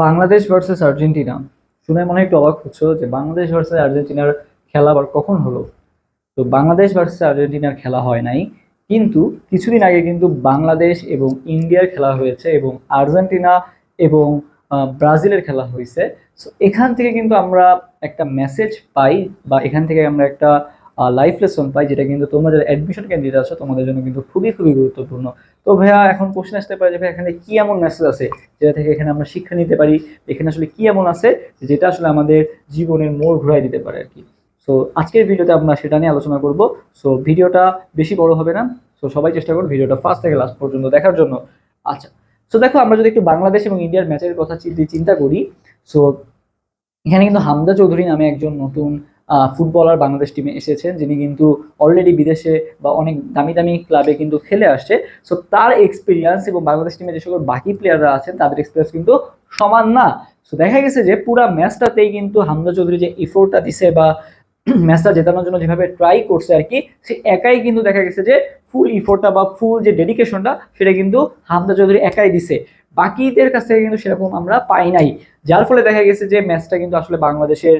Bangladesh versus Argentina. শুনে মনে একটু অবাক হচ্ছে যে বাংলাদেশ ভার্সেস আর্জেন্টিনার খেলা আবার কখন হলো? তো বাংলাদেশ ভার্সেস আর্জেন্টিনার খেলা হয় নাই, কিন্তু কিছুদিন আগে কিন্তু বাংলাদেশ এবং ইন্ডিয়ার খেলা হয়েছে এবং আর্জেন্টিনা এবং ব্রাজিলের খেলা হয়েছে। সো এখান থেকে কিন্তু আমরা একটা মেসেজ পাই বা এখান থেকে আমরা একটা লাইফ লেসন পাই, যেটা কিন্তু তোমরা যারা অ্যাডমিশন ক্যান্ডিডেট আছো, তোমাদের জন্য কিন্তু খুবই খুবই গুরুত্বপূর্ণ। তো ভাইয়া, এখন কোশ্চেন আসতে পারে যে ভাই এখানে কি এমন মেসেজ আছে যেটা থেকে এখানে আমরা শিক্ষা নিতে পারি? এখানে আসলে কি এমন আছে যেটা আসলে আমাদের জীবনের মোড় ঘুরাই দিতে পারে আর কি সো আজকের ভিডিওতে আমরা সেটা নিয়ে আলোচনা করব। সো ভিডিওটা বেশি বড় হবে না। সো সবাই চেষ্টা করুন ভিডিওটা ফার্স্ট থেকে লাস্ট পর্যন্ত দেখার জন্য। আচ্ছা সো দেখো, আমরা যদি একটু বাংলাদেশ এবং ইন্ডিয়ার ম্যাচের কথা চিন্তা- করি সো এখানে কিন্তু হামদা চৌধুরী নামে একজন নতুন ফুটবলার বাংলাদেশ টিমে এসেছেন, যিনি কিন্তু অলরেডি বিদেশে বা অনেক দামি দামি ক্লাবে কিন্তু খেলে আসছে। সো তার এক্সপিরিয়েন্স এবং বাংলাদেশ টিমে যে সকল বাকি প্লেয়াররা আছেন, তাদের এক্সপিরিয়েন্স কিন্তু সমান না। সো দেখা গেছে যে পুরা ম্যাচটাতেই কিন্তু হামদা চৌধুরী যে ইফোর্টটা দিছে বা ম্যাচটা জেতানোর জন্য যেভাবে ট্রাই করছে আর কি, সে একাই কিন্তু দেখা গেছে যে ফুল ইফোর্টটা বা ফুল যে ডেডিকেশনটা সেটা কিন্তু হামদা চৌধুরী একাই দিছে। বাকিদের কাছ থেকে কিন্তু সেরকম আমরা পাই নাই। যার ফলে দেখা গেছে যে ম্যাচটা কিন্তু আসলে বাংলাদেশের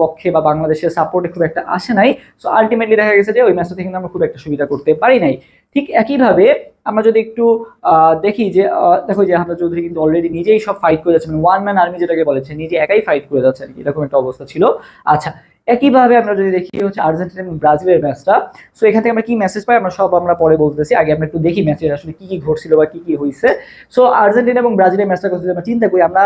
পক্ষে বা বাংলাদেশের সাপোর্টে খুব একটা আসে নাই। সো আলটিমেটলি দেখা গেছে যে ওই ম্যাচটা থেকে কিন্তু আমরা খুব একটা সুবিধা করতে পারি নাই। ঠিক একইভাবে আমরা যদি একটু দেখি যে দেখো যে হামদা চৌধুরী কিন্তু অলরেডি নিজেই সব ফাইট করে যাচ্ছে মানে ওয়ান ম্যান আর্মি যেটাকে বলেছে নিজে একাই ফাইট করে যাচ্ছে আর কি। এরকম একটা অবস্থা ছিল। আচ্ছা একইভাবে আমরা যদি দেখি হচ্ছে আর্জেন্টিনা এবং ব্রাজিলের ম্যাচটা সো এখান থেকে আমরা কি মেসেজ পাই? আমরা সব আমরা পরে বলতেছি। আগে আমরা একটু দেখি ম্যাচের আসলে কি কি ঘটছিল বা কি কি হয়েছে সো আর্জেন্টিনা এবং ব্রাজিলের ম্যাচটা কথা যদি আমরা চিন্তা করি, আমরা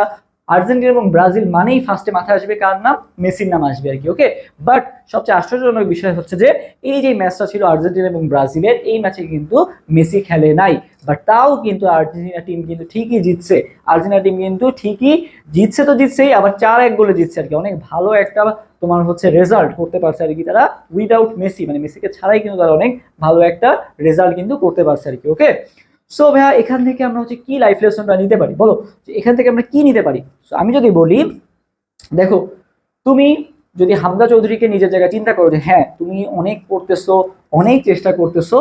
আর্জেন্টিনা এবং ব্রাজিল মানেই ফার্স্টে মাথায় আসবে, কার নাম? মেসির নাম আসবে আর কি ওকে বাট সবচেয়ে আশ্চর্যজনক বিষয় হচ্ছে যে, এই যে ম্যাচটা ছিল আর্জেন্টিনা এবং ব্রাজিলের, এই ম্যাচে কিন্তু মেসি খেলে নাই। বাট তাও কিন্তু আর্জেন্টিনা টিম কিন্তু ঠিকই জিতছে। আর্জেন্টিনা টিম কিন্তু ঠিকই জিতছে তো জিতছেই, আবার চার এক গোলে জিতছে আর কি। অনেক ভালো একটা তোমার হচ্ছে রেজাল্ট করতে পারছে আর কি তারা উইদাউট মেসি। মানে মেসিকে ছাড়াই কিন্তু তারা অনেক ভালো একটা রেজাল্ট কিন্তু করতে পারছে আর কি ওকে সো ভাইয়া, এখান থেকে আমরা হচ্ছে কি লাইফ লেসনটা নিতে পারি? বলো এখান থেকে আমরা কি নিতে পারি? আমি যদি বলি, দেখো, তুমি যদি হামদা চৌধুরীকে নিজের জায়গায় চিন্তা করো যে হ্যাঁ তুমি অনেক করতেছো, অনেক চেষ্টা করতেছো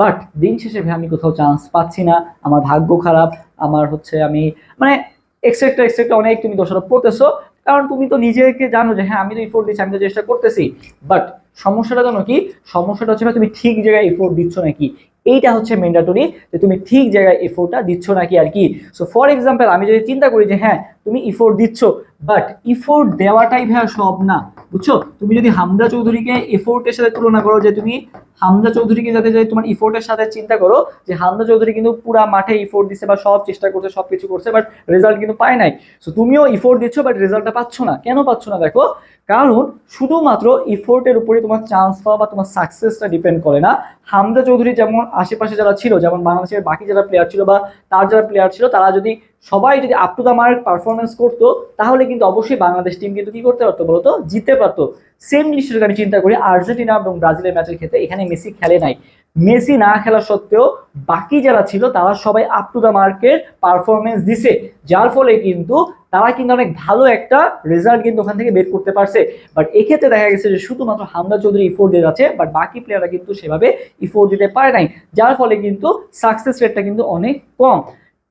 বাট দিন শেষে ভাই আমি কোথাও চান্স পাচ্ছি না, আমার ভাগ্য খারাপ, আমার হচ্ছে আমি মানে এক্সেট্রা এক্সেট্রা অনেক তুমি দোষারোপ করতেছো, কারণ তুমি তো নিজেকে জানো যে হ্যাঁ আমি তো ইফোর্ট দিচ্ছি, আমি তো চেষ্টা করতেছি বাট সমস্যাটা জানো কি? সমস্যাটা হচ্ছে তুমি ঠিক জায়গায় এফোর্ট দিচ্ছ নাকি? এইটা হচ্ছে ম্যান্ডাটরি যে তুমি ঠিক জায়গায় এফোর্টটা দিচ্ছ নাকি আর কি? সো ফর এক্সাম্পল আমি যদি চিন্তা করি যে হ্যাঁ তুমি ইফোর্ট দিচ্ছ বাট ইফোর্ট দেওয়াটাই ভাইয়া সব না। বুঝছ? তুমি যদি হামদা চৌধুরীকে এফোর্টের সাথে তুলনা করো, যে তুমি হামদা চৌধুরীকে যাতে যদি তোমার ইফোর্টের সাথে চিন্তা করো, যে হামদা চৌধুরী কিন্তু পুরা মাঠে ইফোর্ট দিচ্ছে বা সব চেষ্টা করছে, সব কিছু করছে বাট রেজাল্ট কিন্তু পায় নাই। সো তুমিও ইফোর্ট দিচ্ছ বাট রেজাল্টটা পাচ্ছ না। কেন পাচ্ছ না, দেখো? কারণ শুধুমাত্র ইফোর্টের উপরে তোমার চান্স পাওয়া বা তোমার সাকসেসটা ডিপেন্ড করে না। হামদা চৌধুরী যেমন আশেপাশে যারা ছিল, যেমন বাংলাদেশের বাকি যারা প্লেয়ার ছিল বা তার যারা প্লেয়ার ছিল, তারা যদি সবাই যদি up to the mark performance করতো, তাহলে কিন্তু অবশ্যই বাংলাদেশ টিম কিন্তু কি করতে পারতো বলতো? জিততে পারতো। সেম জিনিসটা আমি চিন্তা করি, আর্জেন্টিনা এবং ব্রাজিলের ম্যাচের ক্ষেত্রে এখানে মেসি খেলে নাই। মেসি না খেলা সত্ত্বেও বাকি যারা ছিল, তারা সবাই আপ টু দ্য মার্কের পারফরমেন্স দিছে। যার ফলে কিন্তু তারা কিন্তু অনেক ভালো একটা রেজাল্ট কিন্তু ওখান থেকে বের করতে পারছে। বাট এক্ষেত্রে দেখা গেছে যে শুধুমাত্র হামদা চৌধুরী ইফোর্ট দিয়ে যাচ্ছে বাট বাকি প্লেয়াররা কিন্তু সেভাবে ইফোর্ট দিতে পারে নাই। যার ফলে কিন্তু সাকসেস রেটটা কিন্তু অনেক কম।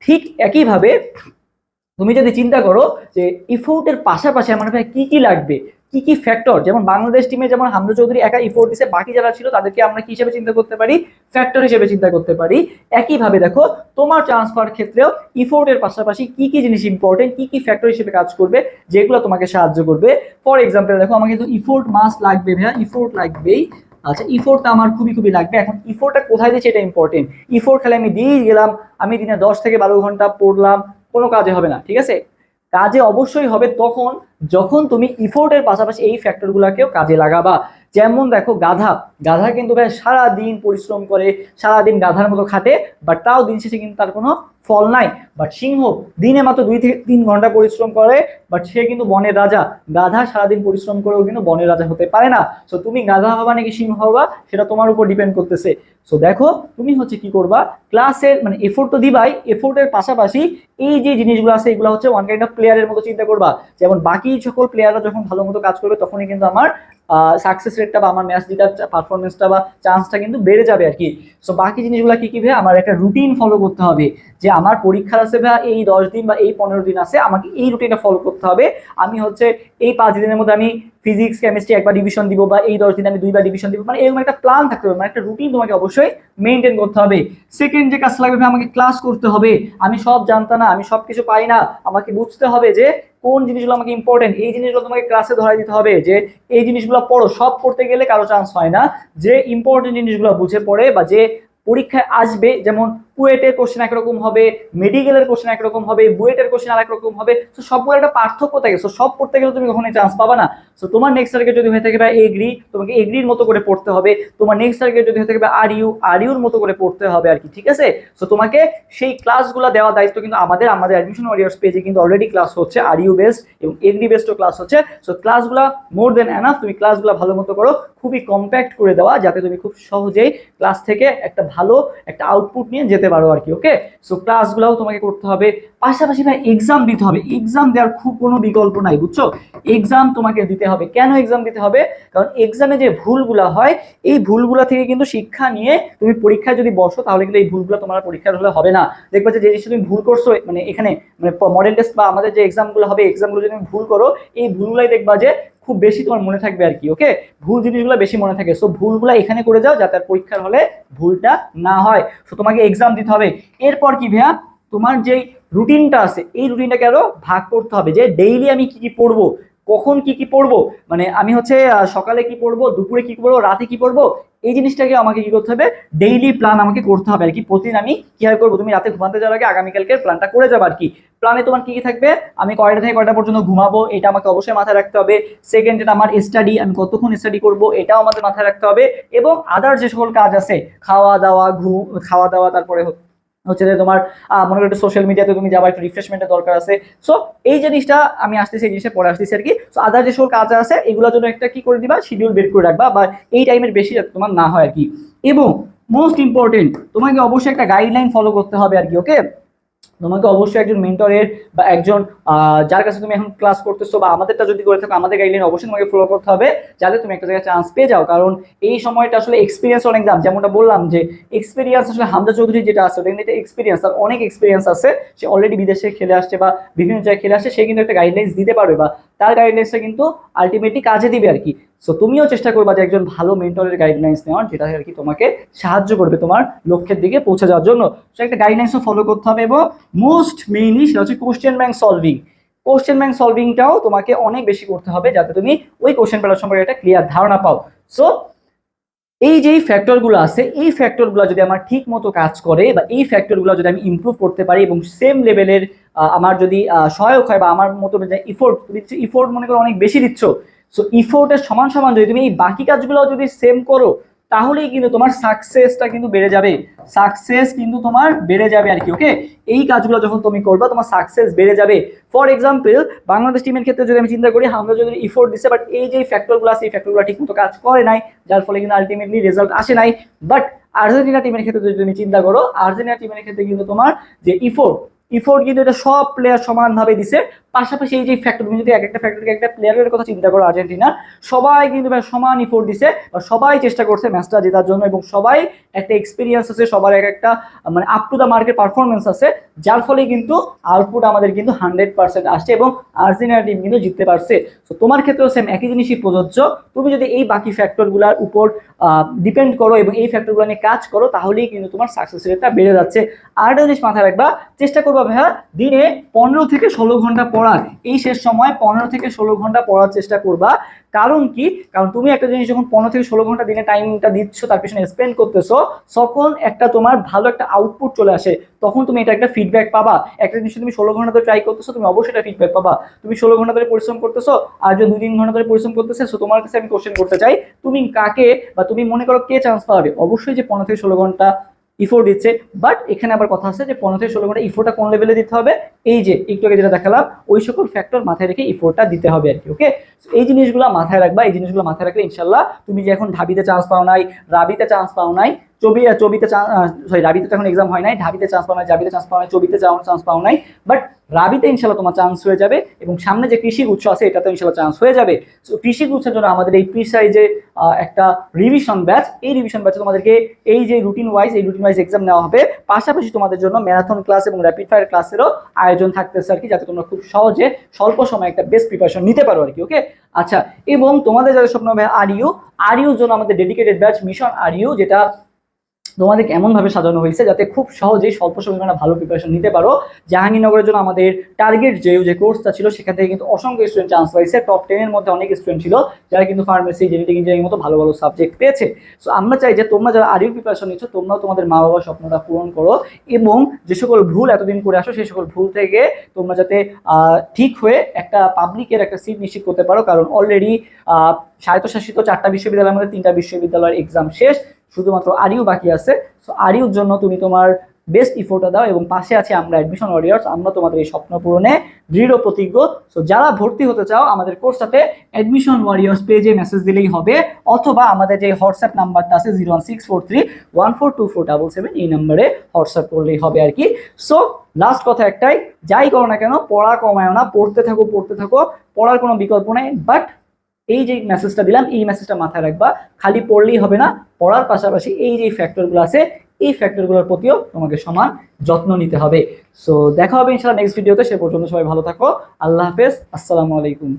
ঠিক একইভাবে তুমি যদি চিন্তা করো যে ইফোর্টের পাশাপাশি আমার ভাই কি কি লাগবে, কি কি ফ্যাক্টর যেমন বাংলাদেশ টিমে যেমন হামদা চৌধুরী একা ইফোর্ট দিছে, বাকি যারা ছিল তাদেরকে আমরা কি হিসেবে চিন্তা করতে পারি? ফ্যাক্টর হিসেবে চিন্তা করতে পারি। একইভাবে দেখো, তোমার পাওয়ার ক্ষেত্রেও ইফোর্টের পাশাপাশি কি কি জিনিস ইম্পর্টেন্ট কি কি ফ্যাক্টর হিসেবে কাজ করবে, যেগুলো তোমাকে সাহায্য করবে। ফর এক্সাম্পল দেখো, আমাকে কিন্তু ইফোর্ট মাস্ট লাগবে ভাইয়া ইফোর্ট লাগবেই। আচ্ছা ইফোর্টটা আমার খুবই খুবই লাগবে। এখন ইফোর্টটা কোথায় দিচ্ছে এটা ইম্পর্টেন্ট ইফোর্ট খেলে আমি দিয়েই গেলাম, আমি দিনে দশ থেকে বারো ঘণ্টা পড়লাম, কোনো কাজে হবে না, ঠিক আছে? কাজে অবশ্যই হবে তখন যখন তুমি ইফোর্টের পাশাপাশি এই ফ্যাক্টরগুলোকেও কাজে লাগাবা। যেমন দেখো গাধা গাধা কিন্তু ভাই সারা দিন পরিশ্রম করে সারা দিন গাধার মতো খাটে বাট তাও দিন শেষে কিন্তু তার কোনো ফল নাই বাট সিংহ দিনে মাত্র দুই থেকে তিন ঘণ্টা পরিশ্রম করে বাট সে কিন্তু বনের রাজা। গাধা সারাদিন পরিশ্রম করেও কিন্তু বনের রাজা হতে পারে না। সো তুমি গাধা হবা নাকি সিংহ হবা, সেটা তোমার উপর ডিপেন্ড করতেছে। সো দেখো, তুমি হচ্ছে কি করবা? ক্লাসের মানে এফোর্ট তো দিবাই এফোর্টের পাশাপাশি এই যে জিনিসগুলো আছে, এগুলো হচ্ছে ওয়ান কাইন্ড অফ প্লেয়ারের মতো চিন্তা করবা। যেমন বাকি সকল প্লেয়াররা যখন ভালো মতো কাজ করবে, তখনই কিন্তু আমার সাকসেস রেটটা বা আমার ম্যাচ জিতার পারফরমেন্সটা বা চান্সটা কিন্তু বেড়ে যাবে আর কি। সো বাকি জিনিসগুলো কি কি ভাবে আমার একটা রুটিন ফলো করতে হবে। যে আমার পরীক্ষা আছে ভাইয়া, এই দশ দিন বা এই পনেরো দিন আছে, আমাকে এই রুটিনটা ফলো করতে হবে। আমি হচ্ছে এই পাঁচ দিনের মধ্যে আমি ফিজিক্স কেমিস্ট্রি একবার ডিভিশন দিব বা এই দশ দিন আমি দুইবার ডিভিশন দিব। মানে এরকম একটা প্ল্যান থাকতে হবে মানে একটা রুটিন তোমাকে অবশ্যই মেনটেন করতে হবে। সেকেন্ড যে কাজটা লাগবে আমাকে ক্লাস করতে হবে। আমি সব জানতাম না, আমি সব কিছু পাই না। আমাকে বুঝতে হবে যে কোন জিনিসগুলো আমাকে ইম্পর্টেন্ট এই জিনিসগুলো তোমাকে ক্লাসে ধরাই দিতে হবে, যে এই জিনিসগুলো পড়ো। সব পড়তে গেলে কারও চান্স হয় না। যে ইম্পর্টেন্ট জিনিসগুলো বুঝে পড়ে বা যে পরীক্ষায় আসবে, যেমন কুয়েটের কোশ্চেন একরকম হবে মেডিকেলের কোশ্চেন একরকম হবে, বুয়েটের কোশ্চেন আর একরকম হবে তো সবগুলো একটা পার্থক্য থাকে। সো সব পড়তে গেলে তুমি কখনোই চান্স পাবা না। সো তোমার নেক্সট টার্গেট যদি হয়ে থাকে বা এগ্রি তোমাকে এগ্রির মতো করে পড়তে হবে। তোমার নেক্সট টার্গেট যদি হয়ে থাকে বা আর ইউ আর ইউর মতো করে পড়তে হবে আর কি, ঠিক আছে? সো তোমাকে সেই ক্লাসগুলো দেওয়া দায়িত্ব কিন্তু আমাদের আমাদের অ্যাডমিশন ওয়ারিয়ার্স পেজে কিন্তু অলরেডি ক্লাস হচ্ছে আর ইউ বেসড এবং এগ্রি বেসডও ক্লাস হচ্ছে। সো ক্লাসগুলো মোর দেন এনাফ তুমি ক্লাসগুলো ভালো মতো করো, খুবই কম্প্যাক্ট করে দেওয়া, যাতে তুমি খুব সহজেই ক্লাস থেকে একটা ভালো একটা আউটপুট নিয়ে যেতে পারো আর কি ওকে সো ক্লাসগুলোও তোমাকে করতে হবে। পাশাপাশি ভাই এক্সাম দিতে হবে। এক্সাম দেওয়ার খুব কোনো বিকল্প নাই, বুঝছ? এক্সাম তোমাকে দিতে হবে। কেন এক্সাম দিতে হবে? কারণ এক্সামে যে ভুলগুলো হয়, এই ভুলগুলো থেকে কিন্তু শিক্ষা নিয়ে তুমি পরীক্ষায় যদি বসো, তাহলে কিন্তু এই ভুলগুলো তোমার পরীক্ষার হলে হবে না। দেখবে যে জিনিসটা তুমি ভুল করছ মানে এখানে মানে মডেল টেস্ট বা আমাদের যে এক্সামগুলো হবে এক্সামগুলো যদি তুমি ভুল করো, এই ভুলগুলাই দেখবা যে খুব বেশি তোমার মনে থাকবে আর কি ওকে ভুল জিনিসগুলো বেশি মনে থাকে। সো ভুলগুলো এখানে করে যাও যাতে আর পরীক্ষার হলে ভুলটা না হয়। সো তোমাকে এক্সাম দিতে হবে। এরপর কি ভাইয়া? তোমার যেই রুটিনটা আছে, এই রুটিনটাকে আরও ভাগ করতে হবে। যে ডেইলি আমি কি কি পড়ব কখন কি কি পড়ব? মানে আমি হচ্ছে সকালে কি পড়ব, দুপুরে কি পড়ব, রাতে কি পড়ব, এই জিনিসটাকে আমাকে কি করতে হবে? ডেইলি প্ল্যান আমাকে করতে হবে আর কি। প্রতিদিন আমি কীভাবে করব? তুমি রাতে ঘুমাতে যাওয়ার আগে আগামীকালকে প্ল্যানটা করে যাবে আর কি। প্ল্যানে তোমার কি কি থাকবে? আমি কয়টা থেকে কয়টা পর্যন্ত ঘুমাবো? এটা আমাকে অবশ্যই মাথায় রাখতে হবে। সেকেন্ড যেটা আমার স্টাডি আমি কতক্ষণ স্টাডি করব? এটাও আমাদের মাথায় রাখতে হবে। এবং আদার যে সকল কাজ আছে খাওয়া দাওয়া ঘুম খাওয়া দাওয়া তারপরে হচ্ছে যে তোমার মনে করো একটু সোশ্যাল মিডিয়াতে তুমি যাবা, একটু রিফ্রেশমেন্টের দরকার আছে। সো এই জিনিসটা আমি আসতেছি, এই জিনিসটা পরে আসতেছি আর কি সো আদার যে কাজ আছে, এগুলোর জন্য একটা কি করে দিবা? শিডিউল বের করে রাখবা, বা এই টাইমের বেশি যাতে তোমার না হয় আর কি এবং মোস্ট ইম্পর্টেন্ট তোমাকে অবশ্যই একটা গাইডলাইন ফলো করতে হবে আর কি ওকে তোমাকে অবশ্যই একজন মেন্টরের বা একজন যার কাছে তুমি এখন ক্লাস করতেছো বা আমাদেরটা যদি করে থাকো, আমাদের গাইডলাইন অবশ্যই তোমাকে ফলো করতে হবে যাতে তুমি একটা জায়গায় চান্স পেয়ে যাও। কারণ এই সময়টা আসলে এক্সপিরিয়েন্স অনেক দাম। যেমনটা বললাম যে এক্সপিরিয়েন্স আসলে হামদা চৌধুরী যেটা আছে, ওটা কিন্তু এক্সপিরিয়েন্স তার অনেক এক্সপিরিয়েন্স আছে। সে অলরেডি বিদেশে খেলে আসছে বা বিভিন্ন জায়গায় খেলে আসছে, সে কিন্তু একটা গাইডলাইন্স দিতে পারবে বা তার গাইডলাইন্সটা কিন্তু আলটিমেটলি কাজে দিবে আর কি। সো তুমিও চেষ্টা করবা যে একজন ভালো মেন্টরের গাইডলাইন্স নেওয়ার, যেটা আর কি তোমাকে সাহায্য করবে তোমার লক্ষ্যের দিকে পৌঁছে যাওয়ার জন্য। সো একটা গাইডলাইন্সও ফলো করতে হবে এবং মোস্ট মেইনলি সেটা হচ্ছে question bank solving question bank সলভিংটাও তোমাকে অনেক বেশি করতে হবে যাতে তুমি ওই কোশ্চেন পেলার সম্পর্কে একটা ক্লিয়ার ধারণা পাও। সো এই যে ফ্যাক্টরগুলো আছে, এই ফ্যাক্টরগুলো যদি আমার ঠিক মতো কাজ করে বা এই ফ্যাক্টরগুলো যদি আমি ইম্প্রুভ করতে পারি এবং সেম লেভেলের আমার যদি সহায়ক হয় বা আমার মতো ইফোর্ট দিচ্ছ ইফোর্ট মনে করো অনেক বেশি দিচ্ছ সো ইফোর্টের সমান সমান যদি তুমি এই বাকি কাজগুলো যদি সেম করো তাহলেই কিন্তু তোমার সাকসেসটা কিন্তু বেড়ে যাবে। সাকসেস কিন্তু তোমার বেড়ে যাবে আর কি ওকে এই কাজগুলো যখন তুমি করবা, তোমার সাকসেস বেড়ে যাবে। ফর এক্সাম্পল বাংলাদেশ টিমের ক্ষেত্রে যদি আমি চিন্তা করি আমরা যদি ইফোর্ট দিচ্ছে বাট এই যে ফ্যাক্টরগুলো আছে, এই ফ্যাক্টরগুলো ঠিক মতো কাজ করে নাই, যার ফলে কিন্তু আলটিমেটলি রেজাল্ট আসে নাই। বাট আর্জেন্টিনা টিমের ক্ষেত্রে যদি তুমি চিন্তা করো আর্জেন্টিনা টিমের ক্ষেত্রে কিন্তু তোমার যে ইফোর্ট ইফোর্ট কিন্তু এটা সব প্লেয়ার সমানভাবে দিছে। পাশাপাশি এই যে ফ্যাক্টর তুমি যদি এক একটা ফ্যাক্টরকে একটা প্লেয়ারের কথা চিন্তা করো আর্জেন্টিনার সবাই কিন্তু সমান ইফোর্ট দিছে সবাই চেষ্টা করছে ম্যাচটা জেতার জন্য এবং সবাই একটা এক্সপিরিয়েন্স আছে, সবার এক একটা মানে up to the market performance আছে, যার ফলে কিন্তু আউটপুট আমাদের কিন্তু হান্ড্রেড পার্সেন্ট আসছে এবং আর্জেন্টিনা টিম কিন্তু জিততে পারছে। তো তোমার ক্ষেত্রেও সেম একই জিনিসই প্রযোজ্য। তুমি যদি এই বাকি ফ্যাক্টরগুলোর উপর ডিপেন্ড করো এবং এই ফ্যাক্টরগুলো নিয়ে কাজ করো, তাহলেই কিন্তু তোমার সাকসেস রেটটা বেড়ে যাচ্ছে। আর জিনিস মাথায় রাখবা, চেষ্টা করবা ভাইয়া, দিনে পনেরো থেকে ষোলো ঘণ্টা পড়ার। এই শেষ সময় পনেরো থেকে ষোলো ঘণ্টা পড়ার চেষ্টা করবা। কারণ কি? কারণ তুমি একটা জিনিস যখন পনেরো থেকে ষোলো ঘণ্টা দিনে টাইমটা দিচ্ছ, তার পিছনে স্পেন্ড করতেছো, তখন একটা তোমার ভালো একটা আউটপুট চলে আসে। তখন তুমি এটা একটা ফিডব্যাক পাবা। একটা জিনিস তুমি ষোলো ঘণ্টা ধরে ট্রাই করতেছো, তুমি অবশ্যই একটা ফিডব্যাক পাবা। তুমি ষোলো ঘণ্টা ধরে পরিশ্রম করতেছো, আর যে দুই তিন ঘণ্টা ধরে পরিশ্রম করতেছে সো তোমার কাছে আমি কোশ্চেন করতে চাই, তুমি কাকে বা তুমি মনে করো কে চান্স পাবে অবশ্যই যে পনেরো থেকে ষোলো ঘণ্টা ইফোর্ট দিচ্ছে। বাট এখানে আবার কথা আছে যে পনেরো থেকে ষোলো ঘণ্টা ইফোটা কোন লেভেলে দিতে হবে? এই যে, একটু আগে যেটা দেখালাম, ওই সকল ফ্যাক্টর মাথায় রেখে ইফোর্টটা দিতে হবে আর কি ওকে এই জিনিসগুলো মাথায় রাখবা, এই জিনিসগুলো মাথায় রাখলে ইনশাল্লাহ তুমি যে এখন ঢাবিতে চান্স পাও নাই, রাবিতে চান্স পাও নাই চবি চবিতে সরি রাবিতে তো এখন এক্সাম হয় নাই, ঢাবিতে চান্স পাও নাই জাবিতে চান্স পাও নাই চবিতে চান্স পাও নাই বাট রাবিতে ইনশাল্লাহ তোমার চান্স হয়ে যাবে এবং সামনে যে কৃষি উৎস আছে এটাতে ইনশাল্লাহ চান্স হয়ে যাবে। সো কৃষি উৎসের জন্য আমাদের এই প্রিসাই যে একটা রিভিশন ব্যাচ এই রিভিশন ব্যাচে তোমাদেরকে এই যে রুটিন ওয়াইজ এই রুটিন ওয়াইজ এক্সাম নেওয়া হবে। পাশাপাশি তোমাদের জন্য ম্যারাথন ক্লাস এবং র্যাপিড ফায়ার ক্লাসেরও আয়োজন থাকতেছে আর কি, যাতে তোমরা খুব সহজে স্বল্প সময়ে একটা বেস্ট প্রিপারেশন নিতে পারো আর কি ওকে আচ্ছা এবং তোমাদের যাদের স্বপ্ন হবে আর ইউ আর ইউর জন্য আমাদের dedicated batch mission R U যেটা তোমাদেরকে এমনভাবে সাজানো হয়েছে যাতে খুব সহজেই স্বল্প সময়ে ভালো প্রিপারেশন নিতে পারো। জাহাঙ্গীরনগরের জন্য আমাদের টার্গেট যে যে কোর্সটা ছিল, সেখান থেকে কিন্তু অসংখ্য স্টুডেন্ট চান্স পাইছে টপ টেনের মধ্যে অনেক স্টুডেন্ট ছিল যারা কিন্তু ফার্মেসি জেনেটিক ইঞ্জিনিয়ারিং মতো ভালো ভালো সাবজেক্ট পেয়েছে। সো আমরা চাই যে তোমরা যারা আরিউ প্রিপারেশন নিচ্ছ, তোমরাও তোমাদের মা বাবার স্বপ্নটা পূরণ করো এবং যে সকল ভুল এতদিন করে আসো, সেই সকল ভুল থেকে তোমরা যাতে ঠিক হয়ে একটা পাবলিকের একটা সিট নিশ্চিত করতে পারো। কারণ অলরেডি স্বায়ত্তশাসিত চারটা বিশ্ববিদ্যালয়ের মধ্যে তিনটা বিশ্ববিদ্যালয়ের এক্সাম শেষ। শুধুমাত্র আরিউ বাকি আছে। সো আরিউর জন্য তুমি তোমার বেস্ট ইফোর্টটা দাও এবং পাশে আছে আমরা অ্যাডমিশন ওয়ারিয়ার্স আমরা তোমাদের এই স্বপ্ন পূরণে দৃঢ় প্রতিজ্ঞ। সো যারা ভর্তি হতে চাও, আমাদের কোর্সটাতে অ্যাডমিশন ওয়ারিয়ার্স পেজে মেসেজ দিলেই হবে, অথবা আমাদের যে হোয়াটসঅ্যাপ নাম্বারটা আছে zero one six four three one four two four double seven এই নাম্বারে হোয়াটসঅ্যাপ করলেই হবে আর কি। সো লাস্ট কথা একটাই, যাই করো না কেন, পড়া কমায় না, পড়তে থাকো পড়তে থাকো, পড়ার কোনো বিকল্প নেই বাট এই যে মেসেজটা দিলাম, এই মেসেজটা মাথায় রাখবা। খালি পড়লেই হবে না, পড়ার পাশাপাশি এই যে ফ্যাক্টরগুলো আছে, এই ফ্যাক্টরগুলোর প্রতিও তোমাকে সমান যত্ন নিতে হবে। সো দেখা হবে ইনশাআল্লাহ নেক্সট ভিডিওতে সে পর্যন্ত সবাই ভালো থাকো। আল্লাহ হাফেজ, আসসালামু আলাইকুম।